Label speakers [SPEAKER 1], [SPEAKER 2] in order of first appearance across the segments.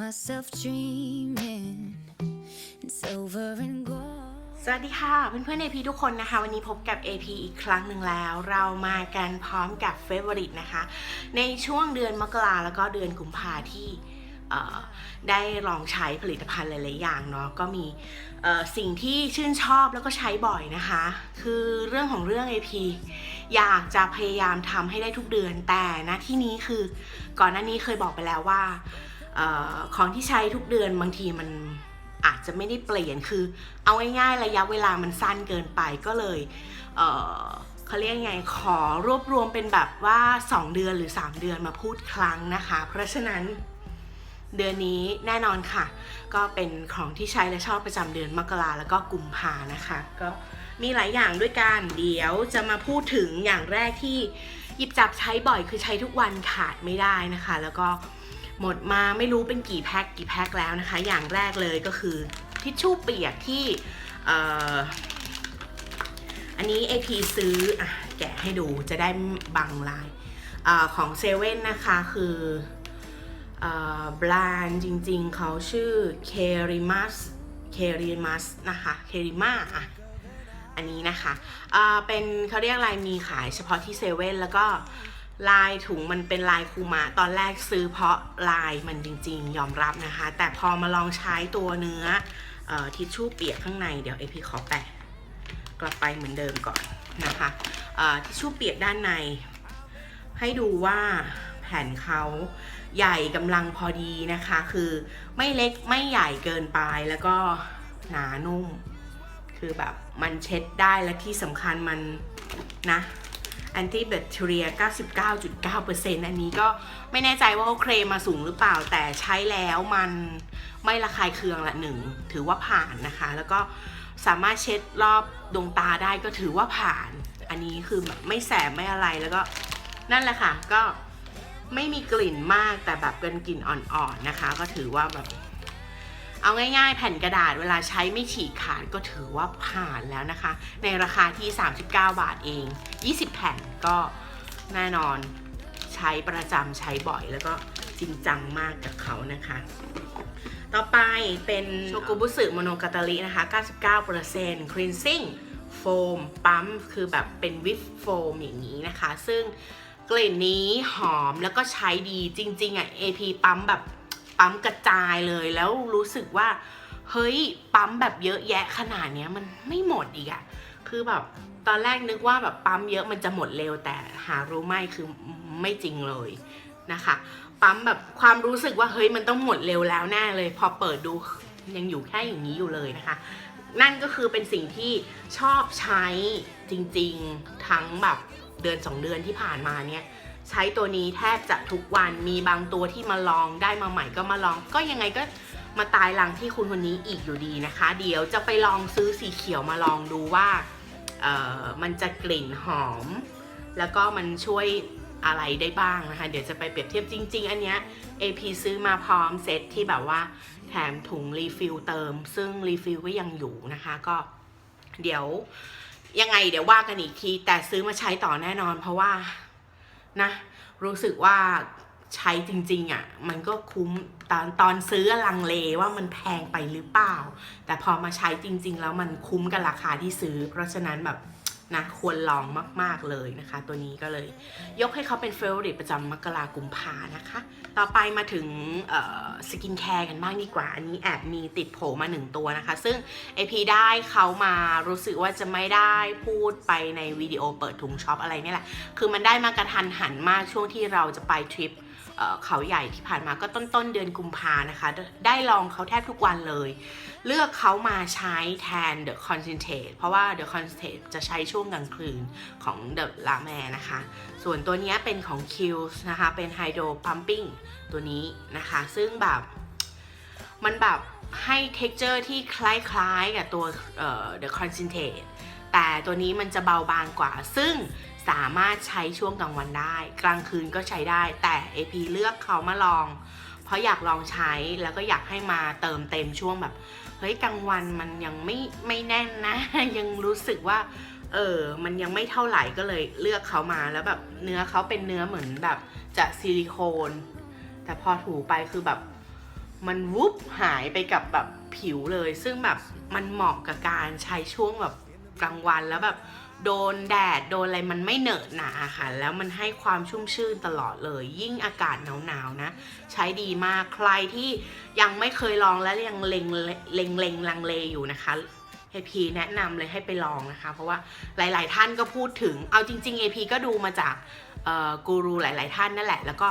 [SPEAKER 1] myself dreaming silver and gold.
[SPEAKER 2] สวัสดีค่ะเพื่อนๆ AP ทุกคนนะคะ วันนี้พบกับ AP อีกครั้งหนึ่งแล้ว เรามากันพร้อมกับ Favorite นะคะ ในช่วงเดือนมกราแล้วก็เดือนกุมภาที่เอ่ได้ลองใช้ผลิตภัณฑ์หลายๆอย่างเนาะก็มีสิ่งที่ชื่นชอบแล้วก็ใช้บ่อยนะคะ คือเรื่องของเรื่อง AP อยากจะพยายามทำให้ได้ทุกเดือนแต่นะที่นี้คือก่อนหน้านี้เคยบอกไปแล้วว่า ออของที่ใช้ทุกเดือนบางทีมันอาจจะไม่ได้เปลี่ยนคือ เอาง่ายๆระยะเวลามันสั้นเกินไปก็เลยเเขาเรียกไงขอรวบรวมเป็นแบบว่า 2 เดือนหรือ 3 เดือนมาพูดครั้งนะคะ เพราะฉะนั้นเดือนนี้แน่นอนค่ะ ก็เป็นของที่ใช้และชอบประจำเดือนมกราแล้วก็กุมภานะคะก็มีหลายอย่างด้วยกันเดี๋ยวจะมาพูดถึงอย่างแรกที่หยิบจับใช้บ่อยคือใช้ทุกวันขาดไม่ได้นะคะ แล้วก็ หมดมาไม่รู้เป็นกี่แพ็คกี่แพ็คแล้วนะคะ อย่างแรกเลยก็คือทิชชู่เปียกที่ออันนี้ AP ซื้ออะแกะให้ดูจะได้บังลายอของเซเว่นนะคะคือแบรนด์จริงๆ เขาชื่อ k e r i m a s k e r i m a s นะคะ k e r i m a อะอันนี้นะคะเป็นเขาเรียกอะไรมีขายเฉพาะที่เซเว่นแล้วก็ ลายถุงมันเป็นลายคูมาตอนแรกซื้อเพราะลายมันจริงๆ ยอมรับนะคะ แต่พอมาลองใช้ตัวเนื้ออทิชชู่เปียกข้างในเดี๋ยวเอพี่ขอแปะกลับไปเหมือนเดิมก่อนนะคะทิชชู่เปียกด้านใน ให้ดูว่าแผ่นเขาใหญ่กำลังพอดีนะคะ คือไม่เล็กไม่ใหญ่เกินไปแล้วก็หนานุ่ม คือแบบมันเช็ดได้และที่สำคัญมันนะ แอนตี้แบคทีเรีย 99.9%อันนี้ก็ไม่แน่ใจว่าเขาเคลมมาสูงหรือเปล่าแต่ใช้แล้วมันไม่ระคายเคืองละหนึ่งถือว่าผ่านนะคะ แล้วก็สามารถเช็ดรอบดวงตาได้ก็ถือว่าผ่าน อันนี้คือไม่แสบไม่อะไรแล้วก็นั่นแหละค่ะก็ไม่มีกลิ่นมากแต่แบบเป็นกลิ่นอ่อนๆนะคะ ก็ถือว่าแบบ เอาง่ายๆ แผ่นกระดาษเวลาใช้ไม่ฉีกขาดก็ถือว่าผ่านแล้วนะคะ ในราคาที่ 39 บาทเอง 20 แผ่นก็แน่นอนใช้ประจำใช้บ่อยแล้วก็จริงจังมากกับเขานะคะ ต่อไปเป็นโชกุบุสึโมโนกาตาลินะคะ 99% cleansing foam ปั๊มคือแบบเป็นวิฟโฟมอย่างนี้นะคะ ซึ่งกลิ่นนี้หอมแล้วก็ใช้ดีจริง ๆอะ AP ปั๊มแบบ ปั๊มกระจายเลยแล้วรู้สึกว่า เฮ้ยปั๊มแบบเยอะแยะขนาดเนี้ยมันไม่หมดอีกอะคือแบบตอนแรกนึกว่าแบบปั๊มเยอะมันจะหมดเร็วแต่หารู้ไหมคือไม่จริงเลยนะคะ ปั๊มแบบความรู้สึกว่าเฮ้ยมันต้องหมดเร็วแล้วแน่เลย พอเปิดดูยังอยู่แค่อย่างนี้อยู่เลยนะคะ นั่นก็คือเป็นสิ่งที่ชอบใช้จริงๆทั้งแบบเดือนสองเดือนที่ผ่านมาเนี่ย ใช้ตัวนี้แทบจะทุกวันมีบางตัวที่มาลองได้มาใหม่ก็มาลอง ก็ยังไงก็มาตายหลังที่คุณคนนี้อีกอยู่ดีนะคะ เดี๋ยวจะไปลองซื้อสีเขียวมาลองดูว่าเออมันจะกลิ่นหอม แล้วก็มันช่วยอะไรได้บ้างนะคะ เดี๋ยวจะไปเปรียบเทียบจริง ๆ อันเนี้ย AP ซื้อมาพร้อมเซตที่แบบว่าแถมถุงรีฟิลเติม ซึ่งรีฟิลก็ยังอยู่นะคะก็เดี๋ยวยังไงเดี๋ยวว่ากันอีกที แต่ซื้อมาใช้ต่อแน่นอนเพราะว่า นะ รู้สึกว่าใช้จริงๆอะ่ะมันก็คุ้มตอนตอนซื้อลังเลว่ามันแพงไปหรือเปล่า แต่พอมาใช้จริง ๆ แล้วมันคุ้มกับราคาที่ซื้อ เพราะฉะนั้นแบบ นะควรลองมาก ๆ เลยนะคะ ตัวนี้ก็เลย ยกให้เขาเป็นเฟเวอริตประจำมกรากุมภานะคะ ต่อไปมาถึงสกินแคร์กันบ้างดีกว่า อันนี้แอบมีติดโผมาหนึ่งตัวนะคะ ซึ่ง AP ได้เขามารู้สึกว่าจะไม่ได้พูดไปในวิดีโอเปิดถุงช็อปอะไรนี่แหละ คือมันได้มากระทันหันมากช่วงที่เราจะไปทริป เขาใหญ่ที่ผ่านมาก็ต้นต้นเดือนกุมภานะคะ ได้ลองเขาแทบทุกวันเลย เลือกเขามาใช้แทน The Concentrate เพราะว่า The Concentrate จะใช้ช่วงกลางคืนของ The La m e นะคะ ส่วนตัวนี้เป็นของ k i l s นะคะ เป็น Hydro Pumping ตัวนี้นะคะ ซึ่งแบบ มันแบบให้ texture ที่คล้ายๆกับตัว The Concentrate แต่ตัวนี้มันจะเบาบางกว่า ซึ่งสามารถใช้ช่วงกลางวันได้ กลางคืนก็ใช้ได้ แต่ AP เลือกเขามาลอง เพราะอยากลองใช้แล้วก็อยากให้มาเติมเต็มช่วงแบบเฮ้ยกลางวันมันยังไม่ไม่แน่นนะ ยังรู้สึกว่าเออ มันยังไม่เท่าไหร่ก็เลยเลือกเขามาแล้วแบบเนื้อเขาเป็นเนื้อเหมือนแบบจะซิลิโคน แต่พอถูไปคือแบบมันวุบหายไปกับแบบผิวเลย ซึ่งแบบมันเหมาะกับการใช้ช่วงแบบ กลางวันแล้วแบบโดนแดดโดนอะไรมันไม่เหนอะหนาค่ะ แล้วมันให้ความชุ่มชื่นตลอดเลย ยิ่งอากาศหนาวๆนะ ใช้ดีมากใครที่ยังไม่เคยลองและยังเล็งเล็งเล็งลังเลอยู่นะคะเอพีแนะนำเลยให้ไปลองนะคะ เพราะว่าหลาย ๆ ท่านก็พูดถึงเอาจริงๆ AP ก็ดูมาจากกูรูหลาย ๆ ท่านนั่นแหละ แล้วก็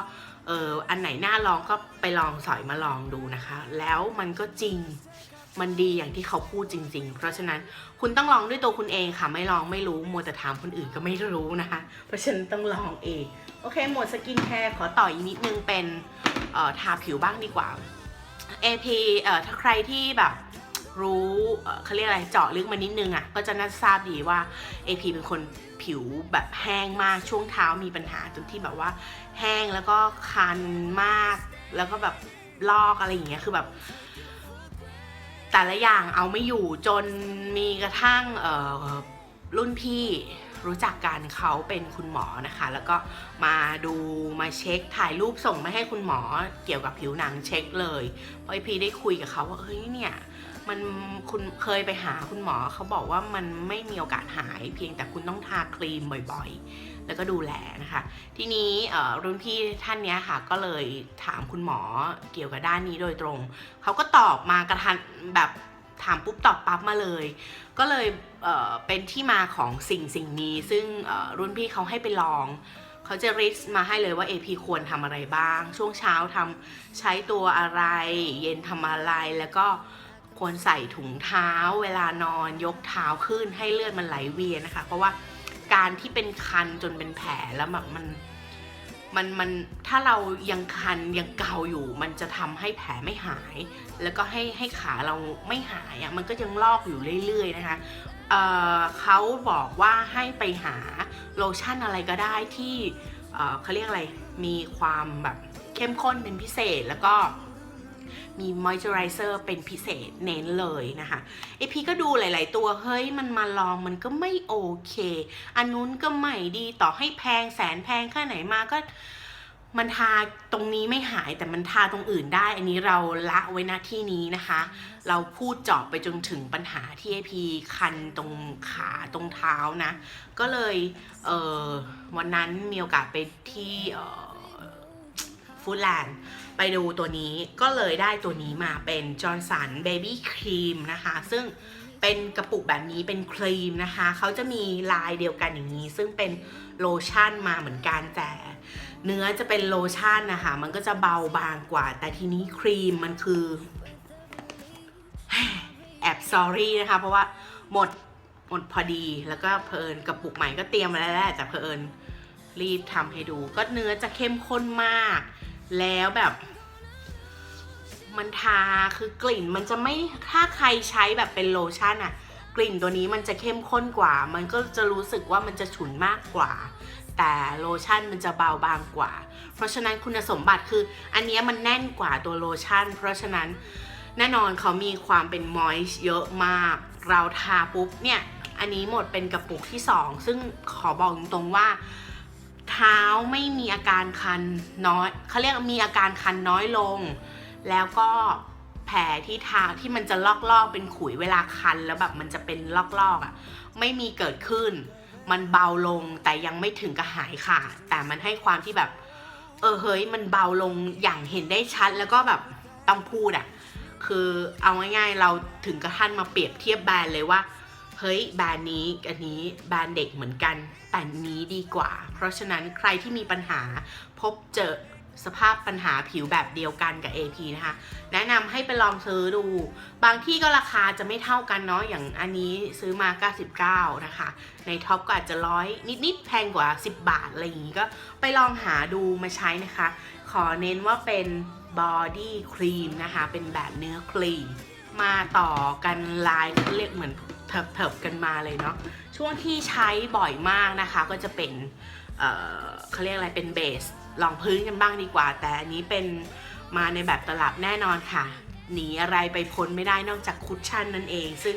[SPEAKER 2] อออันไหนน่าลองก็ไปลองสอยมาลองดูนะคะ แล้วมันก็จริง มันดีอย่างที่เขาพูดจริง ๆ เพราะฉะนั้นคุณต้องลองด้วยตัวคุณเองค่ะ ไม่ลองไม่รู้มัวแต่ถามคนอื่นก็ไม่รู้นะคะ เพราะฉะนั้นต้องลองเอง โอเค หมดสกินแคร์ขอต่ออีกนิดนึงเป็นทาผิวบ้างดีกว่า AP เอ่อถ้าใครที่แบบรู้เขาเรียกอะไรเจาะลึกมานิดนึงอะ่ะก็จะน่าจะทราบดีว่า AP เป็นคนผิวแบบแห้งมากช่วงเท้ามีปัญหาจนที่แบบว่า แห้งแล้วก็คันมาก แล้วก็แบบลอกอะไรอย่างเงี้ยคือแบบ แต่ละอย่างเอาไม่อยู่จนมีกระทั่งรุ่นพี่รู้จักกันเขาเป็นคุณหมอนะคะ แล้วก็มาดูมาเช็คถ่ายรูปส่งมาให้คุณหมอเกี่ยวกับผิวหนังเช็คเลยพอพีได้คุยกับเขาว่าเฮ้ยเนี่ยมันคุณเคยไปหาคุณหมอเขาบอกว่ามันไม่มีโอกาสหายเพียงแต่คุณต้องทาครีมบ่อยๆ แล้วก็ดูแลนะคะ ทีนี้รุ่นพี่ท่านนี้ค่ะก็เลยถามคุณหมอเกี่ยวกับด้านนี้โดยตรง เขาก็ตอบมากระทันแบบถามปุ๊บตอบปั๊บมาเลย ก็เลยเเป็นที่มาของสิ่งสิ่งนี้ ซึ่งรุ่นพี่เขาให้ไปลองเขาจะริสมาให้เลยว่า AP ควรทำอะไรบ้าง ช่วงเช้าทำใช้ตัวอะไร เย็นทำอะไร แล้วก็ควรใส่ถุงเท้า เวลานอนยกเท้าขึ้นให้เลือดมันไหลเวียนนะคะ เพราะว่า การที่เป็นคันจนเป็นแผลแล้วแบบมันมันมันถ้าเรายังคันยังเกาอยู่ มันจะทำให้แผลไม่หาย แล้วก็ให้ให้ขาเราไม่หายอะมันก็ยังลอกอยู่เรื่อย ๆ นะคะเอ่อเขาบอกว่าให้ไปหาโลชั่นอะไรก็ได้ที่เอ่อเขาเรียกอะไรมีความแบบเข้มข้นเป็นพิเศษแล้วก็ มีมอยเจอไรเซอร์เป็นพิเศษเน้นเลยนะคะเอพีก็ดูหลาย ๆ ตัวเฮ้ยมันมาลองมันก็ไม่โอเค อันนู้นก็ไม่ดีต่อให้แพงแสนแพงแค่ไหนมาก็มันทาตรงนี้ไม่หายแต่มันทาตรงอื่นได้ อันนี้เราละไว้หน้าที่นี้นะคะ เราพูดจาะไปจนถึงปัญหาที่ไอพีคันตรงขาตรงเท้านะ ก็เลยเออวันนั้นมีโอกาสไปที่ ฟูดแลนด์ไปดูตัวนี้ก็เลยได้ตัวนี้มาเป็นจอร์สันเบบี้ครีมนะคะ ซึ่งเป็นกระปุกแบบนี้เป็นครีมนะคะ เขาจะมีลายเดียวกันอย่างนี้ ซึ่งเป็นโลชั่นมาเหมือนกันแต่ เนื้อจะเป็นโลชั่นนะคะ มันก็จะเบาบางกว่า แต่ทีนี้ครีมมันคือแอบซอรี่นะคะ เพราะว่าหมดหมดพอดีแล้วก็เพลินกระปุกใหม่ก็เตรียมมาแล้วแหละแต่เพลินรีบทำให้ดู ก็เนื้อจะเข้มข้นมาก แล้วแบบมันทาคือกลิ่นมันจะไม่ถ้าใครใช้แบบเป็นโลชั่นอะกลิ่นตัวนี้มันจะเข้มข้นกว่า มันก็จะรู้สึกว่ามันจะฉุนมากกว่า แต่โลชั่นมันจะเบาบางกว่า เพราะฉะนั้นคุณสมบัติคือ อันนี้มันแน่นกว่าตัวโลชั่น เพราะฉะนั้นแน่นอนเขามีความเป็นมอยส์เยอะมาก เราทาปุ๊บเนี่ย อันนี้หมดเป็นกระปุกที่ 2 ซึ่งขอบอกตรงๆว่า เท้าไม่มีอาการคันน้อยเขาเรียกมีอาการคันน้อยลง แล้วก็แผลที่เท้าที่มันจะลอกๆเป็นขุยเวลาคันแล้วแบบมันจะเป็นลอกๆอะไม่มีเกิดขึ้น มันเบาลงแต่ยังไม่ถึงกับหายขาดแต่มันให้ความที่แบบ เออเฮ้ยมันเบาลงอย่างเห็นได้ชัดแล้วก็แบบต้องพูดอะคือเอาง่ายๆเราถึงกระทั่งมาเปรียบเทียบแบรนด์เลยว่า เฮ้ยแบรนด์นี้อันนี้แบรนด์เด็กเหมือนกัน แต่นี้ดีกว่า เพราะฉะนั้นใครที่มีปัญหาพบเจอสภาพปัญหาผิวแบบเดียวกันกับ AP นะคะ แนะนำให้ไปลองซื้อดู บางที่ก็ราคาจะไม่เท่ากันเนาะ อย่างอันนี้ซื้อมา 99 นะคะ ในท็อปก็อาจจะร้อยนิดๆ แพงกว่า 10 บาท อะไรอย่างนี้ก็ไปลองหาดูมาใช้นะคะ ขอเน้นว่าเป็นบอดี้ครีมนะคะ เป็นแบบเนื้อครีม มาต่อกันลายเขาเรียกเหมือน เถิบๆกันมาเลยเนาะช่วงที่ใช้บ่อยมากนะคะ ก็จะเป็นเอ่อเขาเรียกอะไรเป็นเบสรองพื้นกันบ้างดีกว่า แต่อันนี้เป็นมาในแบบตลับแน่นอนค่ะ หนีอะไรไปพ้นไม่ได้นอกจากคุชชั่นนั่นเอง ซึ่ง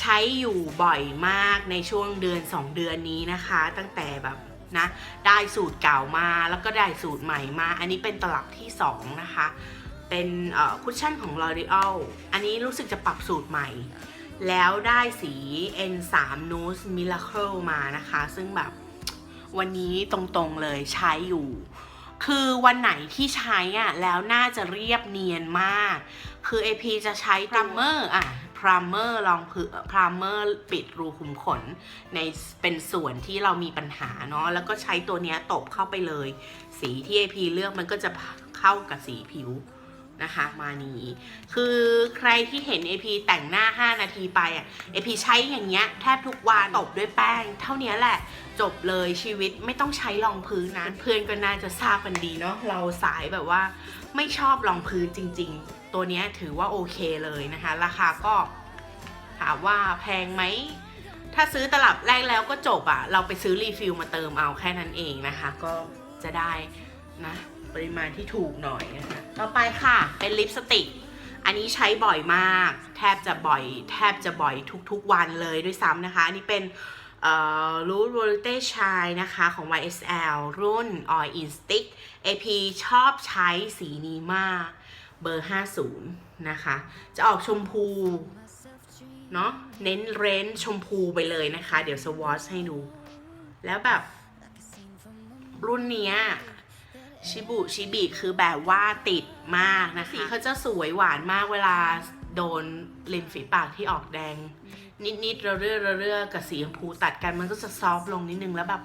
[SPEAKER 2] ใช้อยู่บ่อยมากในช่วงเดือน 2 เดือนนี้นะคะ ตั้งแต่แบบนะได้สูตรเก่ามาแล้วก็ได้สูตรใหม่มา อันนี้เป็นตลับที่ 2 นะคะ เป็นคุชชั่นของ L'Oreal อันนี้รู้สึกจะปรับสูตรใหม่ แล้วได้สี N3 Nude Miracle มานะคะ ซึ่งแบบวันนี้ตรงๆเลยใช้อยู่ คือวันไหนที่ใช้อะแล้วน่าจะเรียบเนียนมาก คือ AP จะใช้พร a มเมอร์อะพร a มเมอร์ลองคือพร a มเมอร์ปิดรูขุมขน ในเป็นส่วนที่เรามีปัญหาเนาะแล้วก็ใช้ตัวเนี้ยตบเข้าไปเลย สีที่ AP เลือกมันก็จะเข้ากับสีผิว นะคะมานี้คือใครที่เห็น AP แต่งหน้า 5 นาทีไปอะ AP ใช้อย่างเงี้ยแทบทุกวันตบด้วยแป้ง เท่านี้แหละ จบเลยชีวิตไม่ต้องใช้รองพื้นนะ เพื่อนก็น่าจะทราบกันดีเนาะเราสายแบบว่าไม่ชอบรองพื้นจริง ๆ ตัวเนี้ยถือว่าโอเคเลยนะคะ ราคาก็ถามว่าแพงไหมถ้าซื้อตลับแรกแล้วก็จบอะเราไปซื้อรีฟิลมาเติมเอาแค่นั้นเองนะคะ ก็จะได้นะ ปริมาณที่ถูกหน่อยนะคะต่อไปค่ะเป็นลิปสติก อันนี้ใช้บ่อยมาก แทบจะบ่อย แทบจะบ่อยทุกๆวันเลยด้วยซ้ำนะคะ อันนี้เป็นรูทวอลเต้ชายนะคะ ของ YSL รุ่น Oil in Stick AP ชอบใช้สีนี้มาก เบอร์ 50 นะคะ จะออกชมพู เนาะเน้นเรนจ์ชมพูไปเลยนะคะ เดี๋ยวสวอชให้ดู แล้วแบบรุ่นเนี้ย ชิบุชิบิคือแบบว่าติดมากนะคะสีเขาจะสวยหวานมากเวลาโดนริมฝีปากที่ออกแดง นิดๆระเรื่อระเรื่อกับสีชมพูตัดกันมันก็จะซอฟต์ลงนิดนึงแล้วแบบ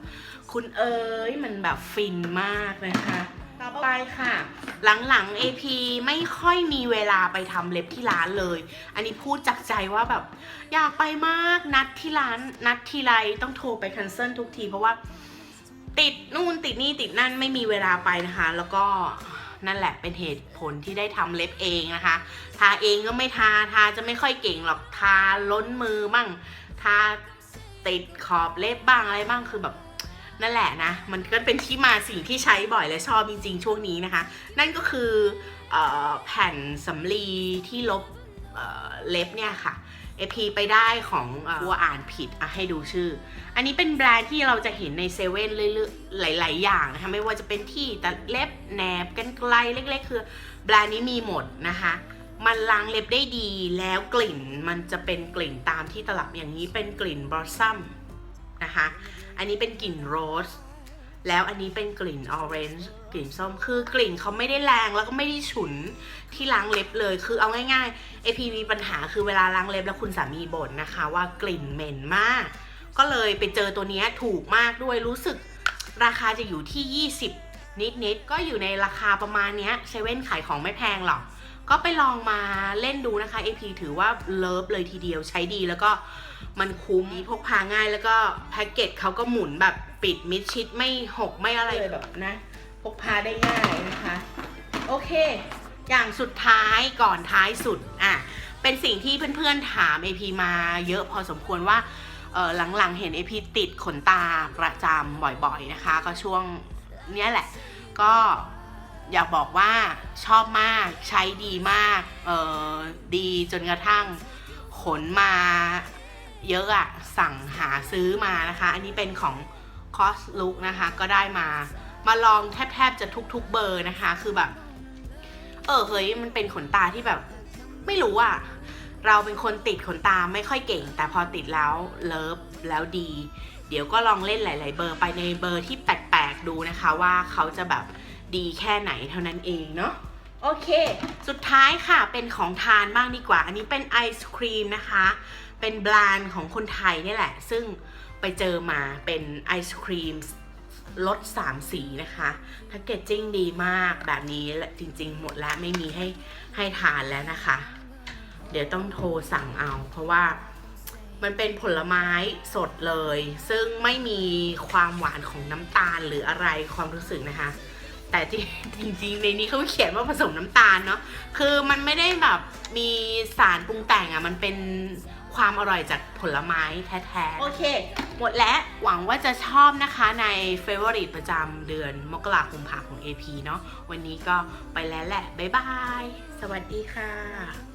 [SPEAKER 2] คุณเอ๋ยมันแบบฟินมากนะคะ ต่อไปค่ะ หลังๆ AP ไม่ค่อยมีเวลาไปทำเล็บที่ร้านเลย อันนี้พูดจากใจว่าแบบ อยากไปมากนัดที่ร้านนัดทีไรต้องโทรไปคันเซิลทุกทีเพราะว่า ติดนู่นติดนี่ติดนั่นไม่มีเวลาไปนะคะ แล้วก็นั่นแหละเป็นเหตุผลที่ได้ทำเล็บเองนะคะ ทาเองก็ไม่ทาทาจะไม่ค่อยเก่งหรอกทาล้นมือบ้างทาติดขอบเล็บบ้างอะไรบ้างคือแบบนั่นแหละนะ มันก็เป็นที่มาสิ่งที่ใช้บ่อยและชอบจริงๆ ช่วงนี้นะคะ นั่นก็คือออแผ่นสำลีที่ลบเเล็บเนี่ยค่ะ AP ไปได้ของตัวอ่านผิดอะให้ดูชื่อ อันนี้เป็นแบรนด์ที่เราจะเห็นในเซเว่นเรื่อยๆหลาย ๆ อย่างนะคะ ไม่ว่าจะเป็นที่ตัดเล็บแหนบกันไกลเล็ก ๆ คือแบรนด์นี้มีหมดนะคะ มันล้างเล็บได้ดีแล้วกลิ่นมันจะเป็นกลิ่นตามที่ตลับอย่างนี้เป็นกลิ่นบลอสซัมนะคะ อันนี้เป็นกลิ่นโรส แล้วอันนี้เป็นกลิ่นออเรนจ์กลิ่นส้มคือกลิ่นเขาไม่ได้แรงแล้วก็ไม่ได้ฉุนที่ล้างเล็บเลยคือเอาง่ายๆ AP มีปัญหาคือเวลาล้างเล็บแล้วคุณสามีบ่นนะคะ ว่ากลิ่นเหม็นมาก ก็เลยไปเจอตัวนี้ถูกมากด้วยรู้สึกราคาจะอยู่ที่ 20 นิดๆก็อยู่ในราคาประมาณนี้เซเว่นขายของไม่แพงหรอก ก็ไปลองมาเล่นดูนะคะ AP ถือว่าเลิฟเลยทีเดียวใช้ดีแล้วก็มันคุ้มพกพาง่ายแล้วก็แพ็กเกจเขาก็หมุนแบบปิดมิดชิดไม่หกไม่อะไรเลยแบบนะ พกพาได้ง่ายนะคะ โอเค อย่างสุดท้ายก่อนท้ายสุดอะเป็นสิ่งที่เพื่อนๆถาม AP มาเยอะพอสมควรว่าหลังๆเห็น AP ติดขนตาประจำบ่อยๆนะคะ ก็ช่วงเนี้ยแหละ ก็ อยากบอกว่าชอบมากใช้ดีมากเออดีจนกระทั่งขนมาเยอะอะสั่งหาซื้อมานะคะ อันนี้เป็นของ c o s Look นะคะ ก็ได้มามาลองแทบๆจะทุกๆเบอร์นะคะ คือแบบ เออเฮ้ยมันเป็นขนตาที่แบบ ไม่รู้อะเราเป็นคนติดขนตาไม่ค่อยเก่ง แต่พอติดแล้วเลิฟแล้วดี เดี๋ยวก็ลองเล่นหลาย ๆ เบอร์ไปในเบอร์ที่แปลกๆดูนะคะ ว่าเขาจะแบบ ดีแค่ไหนเท่านั้นเองเนาะโอเค สุดท้ายค่ะเป็นของทานบ้างดีกว่า อันนี้เป็นไอศครีมนะคะ เป็นแบรนด์ของคนไทยนี่แหละ ซึ่งไปเจอมาเป็นไอศครีมรสสามสีนะคะแพคเกจจิ้งดีมากแบบนี้จริงๆ หมดแล้วไม่มีให้ให้ทานแล้วนะคะ เดี๋ยวต้องโทรสั่งเอา เพราะว่ามันเป็นผลไม้สดเลย ซึ่งไม่มีความหวานของน้ำตาลหรืออะไรความรู้สึกนะคะ แต่จริงๆในนี้เขาเขียนว่าผสมน้ำตาลเนาะคือมันไม่ได้แบบมีสารปรุงแต่งอะ่ะมันเป็นความอร่อยจากผลไม้แท้ๆ โอเค หมดแล้ว หวังว่าจะชอบนะคะใน Favorite ประจำเดือนมกราคมพาของ AP เนาะวันนี้ก็ไปแล้วแหละ บ๊ายบาย สวัสดีค่ะ